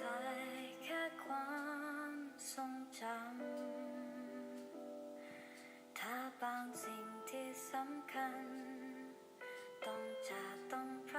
ท้แค่ความทรงจำ ถ้าบางสิ่งที่สำคัญ ต้องจากต้องพ